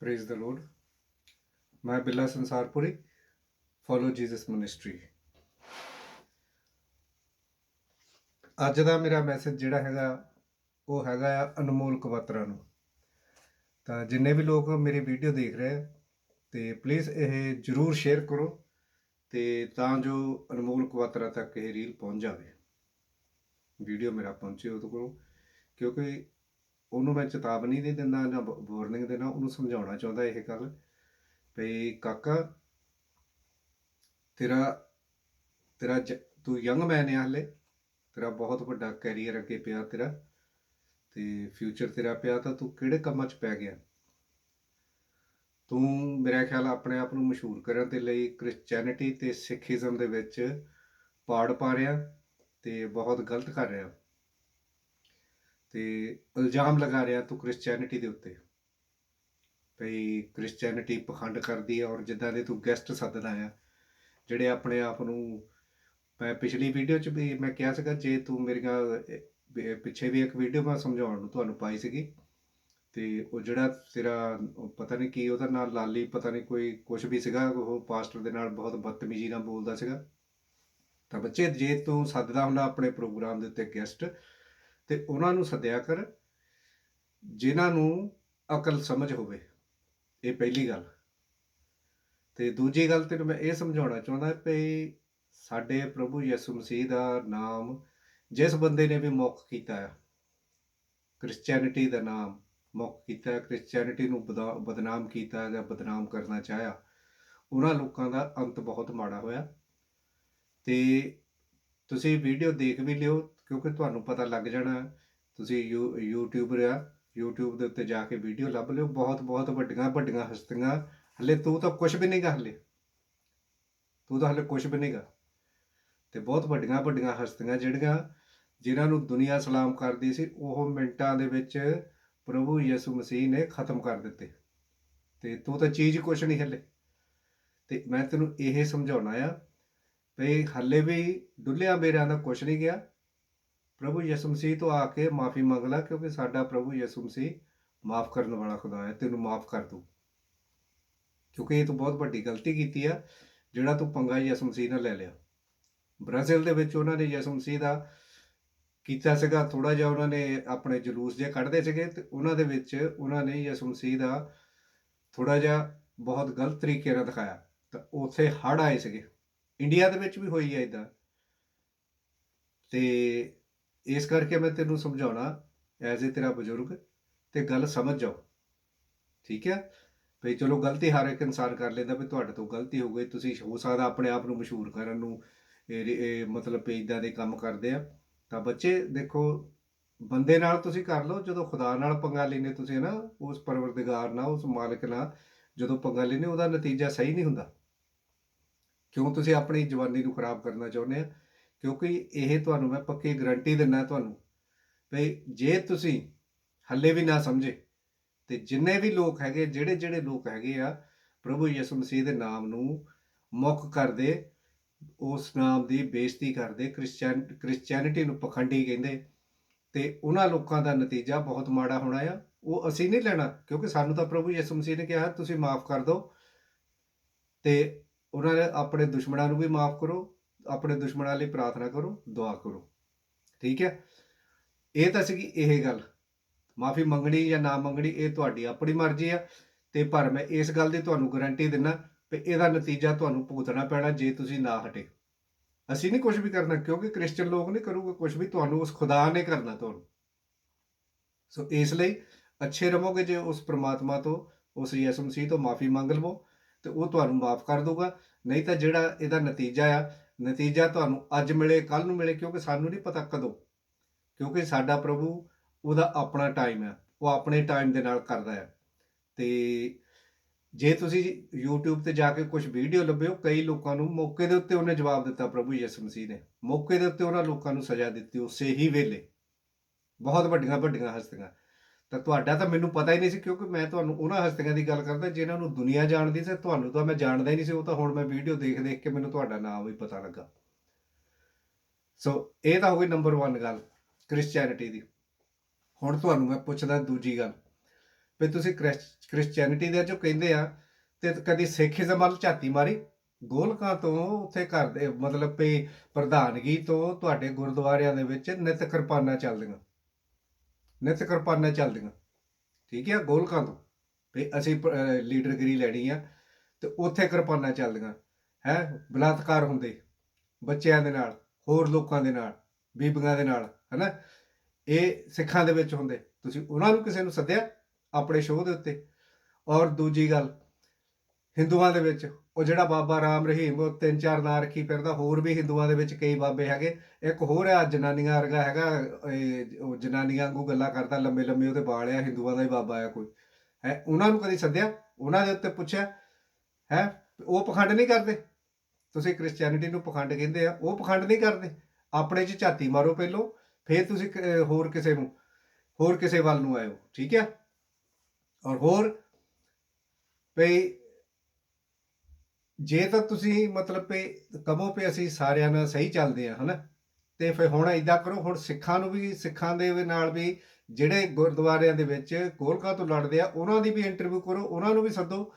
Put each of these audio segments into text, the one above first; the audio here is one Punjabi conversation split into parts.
ਪ੍ਰੇਜ਼ ਦ ਲੋਰਡ ਮੈਂ Billa Sansarpuri follow Jesus ministry ਅੱਜ ਦਾ ਮੇਰਾ ਮੈਸੇਜ ਜਿਹੜਾ ਹੈਗਾ, ਉਹ ਹੈਗਾ ਆ ਅਨਮੋਲ ਕਵਤਰਾ ਨੂੰ। ਤਾਂ ਜਿੰਨੇ ਵੀ ਲੋਕ ਮੇਰੀ ਵੀਡੀਓ ਦੇਖ ਰਹੇ ਆ, ਤੇ ਪਲੀਜ਼ ਇਹ ਜਰੂਰ ਸ਼ੇਅਰ ਕਰੋ, ਤੇ ਤਾਂ ਜੋ ਅਨਮੋਲ ਕਵਤਰਾ ਤੱਕ ਇਹ ਰੀਲ ਪਹੁੰਚ ਜਾਵੇ। ਵੀਡੀਓ ਮੇਰਾ ਪਹੁੰਚੇ ਉਹਦੇ ਕੋਲ, ਕਿਉਂਕਿ ਉਹਨੂੰ ਮੈਂ ਚੇਤਾਵਨੀ ਨਹੀਂ ਦਿੰਦਾ ਨਾ ਵਾਰਨਿੰਗ ਦੇਣਾ, ਉਹਨੂੰ ਸਮਝਾਉਣਾ ਚਾਹੁੰਦਾ ਇਹ ਗੱਲ ਵੀ ਕਾਕਾ, ਤੇਰਾ ਤੇਰਾ ਜ- ਤੂੰ ਯੰਗ ਮੈਨ ਹੈ ਹਲੇ, ਤੇਰਾ ਬਹੁਤ ਵੱਡਾ ਕੈਰੀਅਰ ਅੱਗੇ ਪਿਆ ਤੇਰਾ ਤੇ ਫਿਊਚਰ ਤੇਰਾ ਪਿਆ ਤਾਂ ਤੂੰ ਕਿਹੜੇ ਕੰਮਾਂ 'ਚ ਪੈ ਗਿਆ? ਤੂੰ ਮੇਰਾ ਖਿਆਲ ਆਪਣੇ ਆਪ ਨੂੰ ਮਸ਼ਹੂਰ ਕਰਨ ਦੇ ਲਈ ਕ੍ਰਿਸਚੀਅਨਿਟੀ ਤੇ ਸਿੱਖੀਜ਼ਮ ਦੇ ਵਿੱਚ ਪਾੜ ਪਾ ਰਿਹਾ ਤੇ ਬਹੁਤ ਗਲਤ ਕਰ ਰਿਹਾ। ਤੇ ਇਲਜ਼ਾਮ ਲਗਾ ਰਿਹਾ ਤੂੰ ਕ੍ਰਿਸਚੀਅਨਿਟੀ ਦੇ ਉੱਤੇ। ਭਈ ਕ੍ਰਿਸਚੀਅਨਿਟੀ ਪਖੰਡ ਕਰਦੀ ਹੈ ਔਰ ਜਿੱਦਾਂ ਦੇ ਤੂੰ ਗੈਸਟ ਸੱਦਦਾ ਆ, ਜਿਹੜੇ ਆਪਣੇ ਆਪ ਨੂੰ ਮੈਂ ਪਿਛਲੀ ਵੀਡੀਓ 'ਚ ਵੀ ਮੈਂ ਕਿਹਾ ਸੀਗਾ, ਜੇ ਤੂੰ ਮੇਰੀਆਂ ਪਿੱਛੇ ਵੀ ਇੱਕ ਵੀਡੀਓ ਮੈਂ ਸਮਝਾਉਣ ਨੂੰ ਤੁਹਾਨੂੰ ਪਾਈ ਸੀਗੀ, ਤੇ ਉਹ ਜਿਹੜਾ ਤੇਰਾ ਪਤਾ ਨਹੀਂ ਕੀ ਉਹਦਾ ਨਾਮ ਲਾਲੀ, ਪਤਾ ਨਹੀਂ ਕੋਈ ਕੁਝ ਵੀ ਸੀਗਾ, ਉਹ ਪਾਸਟਰ ਦੇ ਨਾਲ ਬਹੁਤ ਬਦਤਮੀਜ਼ੀ ਨਾਲ ਬੋਲਦਾ ਸੀਗਾ। ਤਾਂ ਬੱਚੇ, ਜੇ ਤੂੰ ਸੱਦਦਾ ਹੁੰਦਾ ਆਪਣੇ ਪ੍ਰੋਗਰਾਮ ਦੇ ਉੱਤੇ ਗੈਸਟ ਤੇ ਉਹਨਾਂ ਨੂੰ ਸੱਦਿਆ ਕਰ ਜਿਨ੍ਹਾਂ ਨੂੰ ਅਕਲ ਸਮਝ ਹੋਵੇ। ਇਹ ਪਹਿਲੀ ਗੱਲ। ਤੇ ਦੂਜੀ ਗੱਲ ਤੈਨੂੰ ਮੈਂ ਇਹ ਸਮਝਾਉਣਾ ਚਾਹੁੰਦਾ ਕਿ ਸਾਡੇ ਪ੍ਰਭੂ ਯਿਸੂ ਮਸੀਹ ਦਾ ਨਾਮ ਜਿਸ ਬੰਦੇ ਨੇ ਵੀ ਮੁੱਖ ਕੀਤਾ ਹੈ ਕ੍ਰਿਸਚੀਅਨਿਟੀ ਦਾ ਨਾਮ ਮੁੱਖ ਕੀਤਾ ਹੈ, ਕ੍ਰਿਸਚੀਅਨਿਟੀ ਨੂੰ ਬਦਾ- ਬਦਨਾਮ ਕੀਤਾ ਜਾਂ ਬਦਨਾਮ ਕਰਨਾ ਚਾਹਿਆ ਉਹਨਾਂ ਲੋਕਾਂ ਦਾ ਅੰਤ ਬਹੁਤ ਮਾੜਾ ਹੋਇਆ। ਤੇ ਤੁਸੀਂ ਵੀਡੀਓ ਦੇਖ ਵੀ ਲਿਓ ਕਿਉਂਕਿ ਤੁਹਾਨੂੰ ਪਤਾ ਲੱਗ ਜਾਣਾ, ਤੁਸੀਂ ਯੂ ਯੂਟਿਊਬਰ ਆ, YouTube ਦੇ ਉੱਤੇ ਜਾ ਕੇ ਵੀਡੀਓ ਲੱਭ ਲਿਓ, ਬਹੁਤ ਬਹੁਤ ਵੱਡੀਆਂ ਵੱਡੀਆਂ ਹਸਤੀਆਂ। ਹਲੇ ਤੂੰ ਤਾਂ ਕੁਝ ਵੀ ਨਹੀਂ ਨਹੀਂਗਾ ਹਲੇ। ਤੂੰ ਤਾਂ ਹਲੇ ਕੁਝ ਵੀ ਨਹੀਂਗਾ ਤੇ ਬਹੁਤ ਵੱਡੀਆਂ ਵੱਡੀਆਂ ਹਸਤੀਆਂ ਜਿਹੜੀਆਂ ਜਿਨ੍ਹਾਂ ਨੂੰ ਦੁਨੀਆ ਸਲਾਮ ਕਰਦੀ ਸੀ, ਉਹ ਮਿੰਟਾਂ ਦੇ ਵਿੱਚ ਪ੍ਰਭੂ ਯਿਸੂ ਮਸੀਹ ਨੇ ਖਤਮ ਕਰ ਦਿੱਤੇ। ਤੇ ਤੂੰ ਤਾਂ ਚੀਜ਼ ਕੁਝ ਨਹੀਂ ਹਲੇ। ਤੇ ਮੈਂ ਤੈਨੂੰ ਇਹ ਸਮਝਾਉਣਾ ਆ, ਵੀ ਹੱਲੇ ਵੀ ਡੁੱਲਿਆ ਮੇਰਿਆਂ ਦਾ ਕੁਝ ਨਹੀਂ ਗਿਆ। ਪ੍ਰਭੂ ਯਿਸੂ ਮਸੀਹ ਤੋਂ ਆ ਕੇ ਮਾਫੀ ਮੰਗ ਲੈ, ਕਿਉਂਕਿ ਸਾਡਾ ਪ੍ਰਭੂ ਯਿਸੂ ਮਸੀਹ ਮਾਫ ਕਰਨ ਵਾਲਾ ਖੁਦਾ ਹੈ, ਤੈਨੂੰ ਮਾਫ ਕਰ ਦੂ ਕਿਉਂਕਿ ਇਹ ਤੂੰ ਬਹੁਤ ਵੱਡੀ ਗਲਤੀ ਕੀਤੀ ਆ, ਜਿਹੜਾ ਤੂੰ ਪੰਗਾ ਯਿਸੂ ਮਸੀਹ ਨਾਲ ਲੈ ਲਿਆ। ਬ੍ਰਾਜ਼ੀਲ ਦੇ ਵਿੱਚ ਉਹਨਾਂ ਨੇ ਯਿਸੂ ਮਸੀਹ ਦਾ ਕੀਤਾ ਸੀਗਾ ਥੋੜਾ ਜਿਹਾ ਉਹਨਾਂ ਨੇ ਆਪਣੇ ਜਲੂਸ ਜੇ ਕੱਢਦੇ ਸੀਗੇ, ਤੇ ਉਹਨਾਂ ਦੇ ਵਿੱਚ ਉਹਨਾਂ ਨੇ ਯਿਸੂ ਮਸੀਹ ਦਾ ਥੋੜਾ ਜਿਹਾ ਬਹੁਤ ਗਲਤ ਤਰੀਕੇ ਨਾਲ ਦਿਖਾਇਆ। ਤਾਂ ਉੱਥੇ ਹੜ ਆਏ ਸੀਗੇ। ਇੰਡੀਆ ਦੇ ਵਿੱਚ ਵੀ ਹੋਈ ਹੈ ਇਦਾਂ। ਤੇ ਇਸ ਕਰਕੇ ਮੈਂ ਤੈਨੂੰ ਸਮਝਾਉਣਾ, ਐਜ਼ ਏ ਤੇਰਾ ਬਜ਼ੁਰਗ, ਤੇ ਗੱਲ ਸਮਝ ਜਾਓ। ਠੀਕ ਹੈ? ਭਈ ਚਲੋ ਗਲਤੀ ਹਰ ਇੱਕ ਇਨਸਾਨ ਕਰ ਲੈਂਦਾ ਵੀ ਤੁਹਾਡੇ ਤੋਂ ਗਲਤੀ ਹੋ ਗਈ, ਤੁਸੀਂ ਹੋ ਸਕਦਾ ਆਪਣੇ ਆਪ ਨੂੰ ਮਸ਼ਹੂਰ ਕਰਨ ਨੂੰ ਇਹ ਮਤਲਬ ਵੀ ਦੇ ਕੰਮ ਕਰਦੇ ਆ। ਤਾਂ ਬੱਚੇ ਦੇਖੋ, ਬੰਦੇ ਨਾਲ ਤੁਸੀਂ ਕਰ ਲਓ, ਜਦੋਂ ਖੁਦਾ ਨਾਲ ਪੰਗਾ ਲੈਨੇ ਤੁਸੀਂ ਨਾ, ਉਸ ਪਰਵਰਦਗਾਰ ਨਾਲ, ਉਸ ਮਾਲਕ ਨਾਲ, ਜਦੋਂ ਪੰਗਾ ਲੈਨੇ ਉਹਦਾ ਨਤੀਜਾ ਸਹੀ ਨਹੀਂ ਹੁੰਦਾ। ਕਿਉਂ? ਤੁਸੀਂ ਆਪਣੀ ਜਵਾਨੀ ਨੂੰ ਖਰਾਬ ਕਰਨਾ ਚਾਹੁੰਦੇ ਆ। ਕਿਉਂਕਿ ਇਹ ਤੁਹਾਨੂੰ ਮੈਂ ਪੱਕੀ ਗਾਰੰਟੀ ਦਿੰਦਾ ਤੁਹਾਨੂੰ ਵੀ ਜੇ ਤੁਸੀਂ ਹੱਲੇ ਵੀ ਨਾ ਸਮਝੇ ਤੇ ਜਿੰਨੇ ਵੀ ਲੋਕ ਹੈਗੇ, ਜਿਹੜੇ ਜਿਹੜੇ ਲੋਕ ਹੈਗੇ ਆ, ਪ੍ਰਭੂ ਯਿਸੂ ਮਸੀਹ ਦੇ ਨਾਮ ਨੂੰ ਮੁੱਖ ਕਰਦੇ, ਉਸ ਨਾਮ ਦੀ ਬੇਇੱਜ਼ਤੀ ਕਰਦੇ ਕ੍ਰਿਸਚੀਅਨ ਕ੍ਰਿਸਚੀਅਨਿਟੀ ਨੂੰ ਪਖੰਡੀ ਕਹਿੰਦੇ ਤੇ ਉਹਨਾਂ ਲੋਕਾਂ ਦਾ ਨਤੀਜਾ ਬਹੁਤ ਮਾੜਾ ਹੋਣਾ ਆ। ਉਹ ਅਸੀਂ ਨਹੀਂ ਲੈਣਾ, ਕਿਉਂਕਿ ਸਾਨੂੰ ਤਾਂ ਪ੍ਰਭੂ ਯਿਸੂ ਮਸੀਹ ਨੇ ਕਿਹਾ, ਤੁਸੀਂ ਮਾਫ ਕਰ ਦਿਓ ਤੇ ਉਹਨਾਂ ਨੇ ਆਪਣੇ ਦੁਸ਼ਮਣਾਂ ਨੂੰ ਵੀ ਮਾਫ ਕਰੋ ਆਪਣੇ ਦੁਸ਼ਮਣਾਂ ਲਈ ਪ੍ਰਾਰਥਨਾ ਕਰੋ, ਦੁਆ ਕਰੋ। ਠੀਕ ਹੈ? ਇਹ ਤਾਂ ਸੀਗੀ ਇਹ ਗੱਲ। ਮਾਫੀ ਮੰਗਣੀ ਜਾਂ ਨਾ ਮੰਗਣੀ, ਇਹ ਤੁਹਾਡੀ ਆਪਣੀ ਮਰਜ਼ੀ ਆ ਤੇ ਪਰ ਮੈਂ ਇਸ ਗੱਲ ਦੀ ਤੁਹਾਨੂੰ ਗਾਰੰਟੀ ਦਿੰਦਾ ਵੀ ਇਹਦਾ ਨਤੀਜਾ ਤੁਹਾਨੂੰ ਭੁਗਤਣਾ ਪੈਣਾ ਜੇ ਤੁਸੀਂ ਨਾ ਹਟੇ। ਅਸੀਂ ਨਹੀਂ ਕੁਝ ਵੀ ਕਰਨਾ, ਕਿਉਂਕਿ ਕ੍ਰਿਸਚੀਅਨ ਲੋਕ ਨਹੀਂ ਕਰੂਗੇ ਕੁਝ ਵੀ, ਤੁਹਾਨੂੰ ਉਸ ਖੁਦਾ ਨੇ ਕਰਨਾ ਤੁਹਾਨੂੰ। ਸੋ ਇਸ ਲਈ ਅੱਛੇ ਰਹੋਗੇ ਜੇ ਉਸ ਪ੍ਰਮਾਤਮਾ ਤੋਂ, ਉਸ ਯਿਸੂ ਮਸੀਹ ਤੋਂ ਮਾਫੀ ਮੰਗ ਲਵੋ ਤੇ ਉਹ ਤੁਹਾਨੂੰ ਮਾਫ ਕਰ ਦਊਗਾ। ਨਹੀਂ ਤਾਂ ਜਿਹੜਾ ਇਹਦਾ ਨਤੀਜਾ ਆ ਨਤੀਜਾ ਤੁਹਾਨੂੰ ਅੱਜ ਮਿਲੇ ਕੱਲ ਨੂੰ ਮਿਲੇ, ਕਿਉਂਕਿ ਸਾਨੂੰ ਨਹੀਂ ਪਤਾ ਕਦੋਂ। ਕਿਉਂਕਿ ਸਾਡਾ ਪ੍ਰਭੂ ਉਹਦਾ ਆਪਣਾ ਟਾਈਮ ਹੈ, ਉਹ ਆਪਣੇ ਟਾਈਮ ਦੇ ਨਾਲ ਕਰਦਾ ਹੈ। ਤੇ ਜੇ ਤੁਸੀਂ YouTube ਤੇ ਜਾ ਕੇ ਕੁਝ ਵੀਡੀਓ ਲੱਭਿਓ, ਕਈ ਲੋਕਾਂ ਨੂੰ ਮੌਕੇ ਦੇ ਉੱਤੇ ਉਹਨੇ ਜਵਾਬ ਦਿੱਤਾ, ਪ੍ਰਭੂ ਯਿਸੂ ਮਸੀਹ ਨੇ। ਮੌਕੇ ਦੇ ਉੱਤੇ ਉਹਨਾਂ ਲੋਕਾਂ ਨੂੰ ਸਜ਼ਾ ਦਿੱਤੀ, ਉਸੇ ਹੀ ਵੇਲੇ। ਬਹੁਤ ਵੱਡੀਆਂ ਵੱਡੀਆਂ ਹਸਤੀਆਂ। ਤਾਂ ਤੁਹਾਡਾ ਤਾਂ ਮੈਨੂੰ ਪਤਾ ਹੀ ਨਹੀਂ ਸੀ ਕਿਉਂਕਿ ਮੈਂ ਤੁਹਾਨੂੰ ਉਹਨਾਂ ਹਸਤੀਆਂ ਦੀ ਗੱਲ ਕਰਦਾ ਜਿਨ੍ਹਾਂ ਨੂੰ ਦੁਨੀਆ ਜਾਣਦੀ ਸੀ, ਤੁਹਾਨੂੰ ਤਾਂ ਮੈਂ ਜਾਣਦਾ ਹੀ ਨਹੀਂ ਸੀ, ਉਹ ਤਾਂ ਹੁਣ ਮੈਂ ਵੀਡੀਓ ਦੇਖ ਦੇਖ ਕੇ ਮੈਨੂੰ ਤੁਹਾਡਾ ਨਾਮ ਵੀ ਪਤਾ ਲੱਗਾ। ਸੋ ਇਹ ਤਾਂ ਹੋ ਗਈ ਨੰਬਰ 1 ਗੱਲ ਕ੍ਰਿਸਚੀਅਨਿਟੀ ਦੀ। ਹੁਣ ਤੁਹਾਨੂੰ ਮੈਂ ਪੁੱਛਦਾ ਦੂਜੀ ਗੱਲ, ਵੀ ਤੁਸੀਂ ਕ੍ਰਿਸ- ਕ੍ਰਿਸਚੀਅਨਿਟੀ ਦੇ ਜੋ ਕਹਿੰਦੇ ਆ, ਤੇ ਕਦੀ ਸਿੱਖੀਜ਼ਮ ਵੱਲ ਝਾਤੀ ਮਾਰੀ? ਗੋਲਕਾਂ ਤੋਂ ਉੱਥੇ ਕਰਦੇ ਮਤਲਬ ਕਿ ਪ੍ਰਧਾਨਗੀ ਤੋਂ ਤੁਹਾਡੇ ਗੁਰਦੁਆਰਿਆਂ ਦੇ ਵਿੱਚ ਨਿਤ ਕਿਰਪਾਨਾਂ ਚੱਲਦੀਆਂ। ਨਿਤ ਕਿਰਪਾਨਾਂ ਚੱਲਦੀਆਂ। ਠੀਕ ਹੈ, ਗੋਲਕਾਂ ਤੋਂ। ਵੀ ਅਸੀਂ ਪ- ਲੀਡਰਗਿਰੀ ਲੈਣੀ ਆ ਤੇ ਉੱਥੇ ਕਿਰਪਾਨਾਂ ਚੱਲਦੀਆਂ। ਹੈ, ਬਲਾਤਕਾਰ ਹੁੰਦੇ ਬੱਚਿਆਂ ਦੇ ਨਾਲ, ਹੋਰ ਲੋਕਾਂ ਦੇ ਨਾਲ, ਬੀਬੀਆਂ ਦੇ ਨਾਲ, ਹਨਾ? ਇਹ ਸਿੱਖਾਂ ਦੇ ਵਿੱਚ ਹੁੰਦੇ। ਤੁਸੀਂ ਉਹਨਾਂ ਨੂੰ ਕਿਸੇ ਨੂੰ ਸੱਦਿਆ ਆਪਣੇ ਸ਼ੋਅ ਦੇ ਉੱਤੇ। ਔਰ ਦੂਜੀ ਗੱਲ ਹਿੰਦੂਆਂ ਦੇ ਵਿੱਚ, ਉਹ ਜਿਹੜਾ ਬਾਬਾ ਰਾਮ ਰਹੀਮ, ਉਹ ਤਿੰਨ ਚਾਰ ਨਾਂ ਰੱਖੀ ਫਿਰਦਾ, ਹੋਰ ਵੀ ਹਿੰਦੂਆਂ ਦੇ ਵਿੱਚ ਕਈ ਬਾਬੇ ਹੈਗੇ। ਇੱਕ ਹੋਰ ਆ, ਜਨਾਨੀਆਂ ਵਰਗਾ ਹੈਗਾ, ਇਹ ਉਹ ਜਨਾਨੀਆਂ ਵਾਂਗੂ ਗੱਲਾਂ ਕਰਦਾ, ਲੰਮੇ ਲੰਮੇ ਉਹਦੇ ਵਾਲ ਆ, ਹਿੰਦੂਆਂ ਦਾ ਹੀ ਬਾਬਾ ਆ ਕੋਈ। ਹੈ, ਉਹਨਾਂ ਨੂੰ ਕਦੀ ਸੱਦਿਆ? ਉਹਨਾਂ ਦੇ ਉੱਤੇ ਪੁੱਛਿਆ? ਹੈ, ਉਹ ਪਖੰਡ ਨਹੀਂ ਕਰਦੇ? ਤੁਸੀਂ ਕ੍ਰਿਸਚੀਅਨਿਟੀ ਨੂੰ ਪਖੰਡ ਕਹਿੰਦੇ ਆ, ਉਹ ਪਖੰਡ ਨਹੀਂ ਕਰਦੇ? ਆਪਣੇ 'ਚ ਝਾਤੀ ਮਾਰੋ ਪਹਿਲੋਂ, ਫਿਰ ਤੁਸੀਂ ਹੋਰ ਕਿਸੇ ਨੂੰ, ਹੋਰ ਕਿਸੇ ਵੱਲ ਨੂੰ ਆਇਓ, ਠੀਕ ਹੈ ਔਰ ਹੋਰ, ਭਈ ਜੇ ਤਾਂ ਤੁਸੀਂ ਮਤਲਬ ਪੇ ਕਮੋ ਪੇ ਅਸੀਂ ਸਾਰਿਆਂ ਨਾਲ ਸਹੀ ਚੱਲਦੇ ਆ ਹਨਾ? ਤੇ ਫਿਰ ਹੁਣ ਇਦਾਂ ਕਰੋ, ਹੁਣ ਸਿੱਖਾਂ ਨੂੰ ਵੀ, ਸਿੱਖਾਂ ਦੇ ਨਾਲ ਵੀ ਜਿਹੜੇ ਗੁਰਦੁਆਰਿਆਂ ਦੇ ਵਿੱਚ ਗੋਲਕਾ ਤੋਂ ਲੜਦੇ ਆ, ਉਹਨਾਂ ਦੀ ਵੀ ਇੰਟਰਵਿਊ ਕਰੋ, ਉਹਨਾਂ ਨੂੰ ਵੀ ਸੱਦੋ।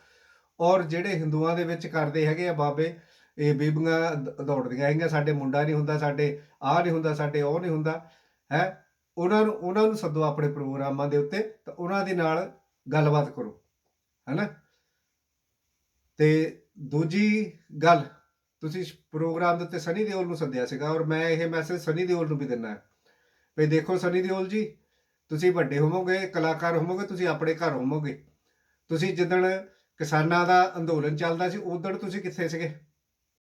ਔਰ ਜਿਹੜੇ ਹਿੰਦੂਆਂ ਦੇ ਵਿੱਚ ਕਰਦੇ ਹੈਗੇ ਆ ਬਾਬੇ, ਇਹ ਬੀਬੀਆਂ ਦੌੜਦੀਆਂ ਹੈਗੀਆਂ, ਸਾਡੇ ਮੁੰਡਾ ਨਹੀਂ ਹੁੰਦਾ, ਸਾਡੇ ਆਹ ਨਹੀਂ ਹੁੰਦਾ, ਸਾਡੇ ਉਹ ਨਹੀਂ ਹੁੰਦਾ, ਹੈ? ਉਹਨਾਂ ਨੂੰ ਉਹਨਾਂ ਨੂੰ ਸੱਦੋ ਆਪਣੇ ਪ੍ਰੋਗਰਾਮਾਂ ਦੇ ਉੱਤੇ, ਤਾਂ ਉਹਨਾਂ ਦੇ ਨਾਲ ਗੱਲਬਾਤ ਕਰੋ, ਹੈਨਾ? ਤੇ ਦੂਜੀ ਗੱਲ, ਤੁਸੀਂ ਪ੍ਰੋਗਰਾਮ ਦੇ ਉੱਤੇ ਸਨੀ ਦਿਓਲ ਨੂੰ ਸੱਦਿਆ ਸੀਗਾ ਔਰ ਮੈਂ ਇਹ ਮੈਸੇਜ ਸਨੀ ਦਿਓਲ ਨੂੰ ਵੀ ਦਿੰਦਾ ਹੈ। ਵੀ ਦੇਖੋ ਸਨੀ ਦਿਓਲ ਜੀ, ਤੁਸੀਂ ਵੱਡੇ ਹੋਵੋਗੇ, ਕਲਾਕਾਰ ਹੋਵੋਗੇ, ਤੁਸੀਂ ਆਪਣੇ ਘਰ ਹੋਵੋਗੇ। ਤੁਸੀਂ ਜਿੱਦਣ ਕਿਸਾਨਾਂ ਦਾ ਅੰਦੋਲਨ ਚੱਲਦਾ ਸੀ, ਉਦੋਂ ਤੁਸੀਂ ਕਿੱਥੇ ਸੀਗੇ?